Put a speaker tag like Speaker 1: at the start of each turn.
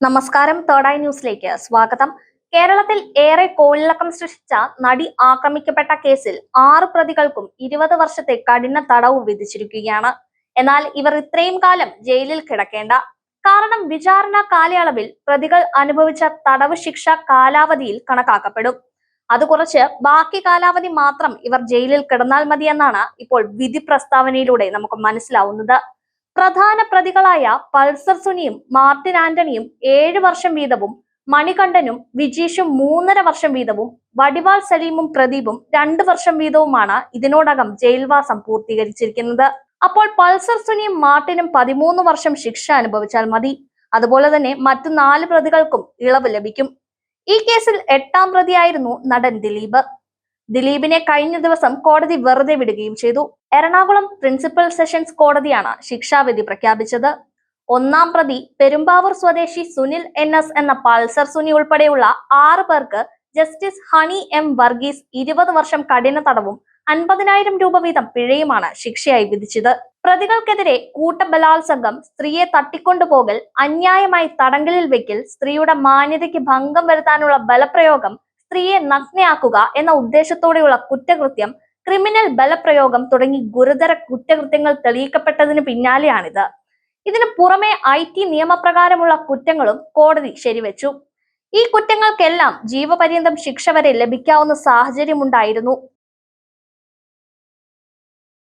Speaker 1: നമസ്കാരം തേർഡ് ന്യൂസിലേക്ക് സ്വാഗതം. കേരളത്തിൽ ഏറെ കോളിളക്കം സൃഷ്ടിച്ച നടി ആക്രമിക്കപ്പെട്ട കേസിൽ ആറ് പ്രതികൾക്കും ഇരുപത് വർഷത്തെ കഠിന തടവ് വിധിച്ചിരിക്കുകയാണ്. എന്നാൽ ഇവർ ഇത്രയും കാലം ജയിലിൽ കിടക്കേണ്ട. കാരണം വിചാരണ കാലയളവിൽ പ്രതികൾ അനുഭവിച്ച തടവ് ശിക്ഷ കാലാവധിയിൽ കണക്കാക്കപ്പെടും. അത് കുറച്ച് ബാക്കി കാലാവധി മാത്രം ഇവർ ജയിലിൽ കിടന്നാൽ മതിയെന്നാണ് ഇപ്പോൾ വിധി പ്രസ്താവനയിലൂടെ നമുക്ക് മനസ്സിലാവുന്നത്. പ്രധാന പ്രതികളായ പൾസർ സുനിയും മാർട്ടിൻ ആന്റണിയും ഏഴ് വർഷം വീതവും മണികണ്ഠനും വിജീഷും മൂന്നര വർഷം വീതവും വടിവാൾ സലീമും പ്രദീപും രണ്ടു വർഷം വീതവുമാണ് ഇതിനോടകം ജയിൽവാസം പൂർത്തീകരിച്ചിരിക്കുന്നത്. അപ്പോൾ പൾസർ സുനിയും മാർട്ടിനും പതിമൂന്ന് വർഷം ശിക്ഷ അനുഭവിച്ചാൽ മതി. അതുപോലെ തന്നെ മറ്റു നാല് പ്രതികൾക്കും ഇളവ് ലഭിക്കും. ഈ കേസിൽ എട്ടാം പ്രതിയായിരുന്നു നടൻ ദിലീപ്. ദിലീപിനെ കഴിഞ്ഞ ദിവസം കോടതി വെറുതെ വിടുകയും ചെയ്തു. എറണാകുളം പ്രിൻസിപ്പൽ സെഷൻസ് കോടതിയാണ് ശിക്ഷാവിധി പ്രഖ്യാപിച്ചത്. ഒന്നാം പ്രതി പെരുമ്പാവൂർ സ്വദേശി സുനിൽ എൻ എസ് എന്ന പൾസർ സുനി ഉൾപ്പെടെയുള്ള ആറ് പേർക്ക് ജസ്റ്റിസ് ഹണി എം വർഗീസ് ഇരുപത് വർഷം കഠിന തടവും അൻപതിനായിരം രൂപ വീതം പിഴയുമാണ് ശിക്ഷയായി വിധിച്ചത്. പ്രതികൾക്കെതിരെ കൂട്ടബലാത്സംഗം സ്ത്രീയെ തട്ടിക്കൊണ്ടുപോകൽ അന്യായമായി തടങ്കലിൽ വെക്കൽ സ്ത്രീയുടെ മാന്യതയ്ക്ക് ഭംഗം വരുത്താനുള്ള ബലപ്രയോഗം സ്ത്രീയെ നഗ്നയാക്കുക എന്ന ഉദ്ദേശത്തോടെയുള്ള കുറ്റകൃത്യം ക്രിമിനൽ ബലപ്രയോഗം തുടങ്ങി ഗുരുതര കുറ്റകൃത്യങ്ങൾ തെളിയിക്കപ്പെട്ടതിന് പിന്നാലെയാണിത്. ഇതിനു പുറമെ ഐ ടി നിയമപ്രകാരമുള്ള കുറ്റങ്ങളും കോടതി ശരിവെച്ചു. ഈ കുറ്റങ്ങൾക്കെല്ലാം ജീവപര്യന്തം ശിക്ഷ വരെ ലഭിക്കാവുന്ന സാഹചര്യമുണ്ടായിരുന്നു.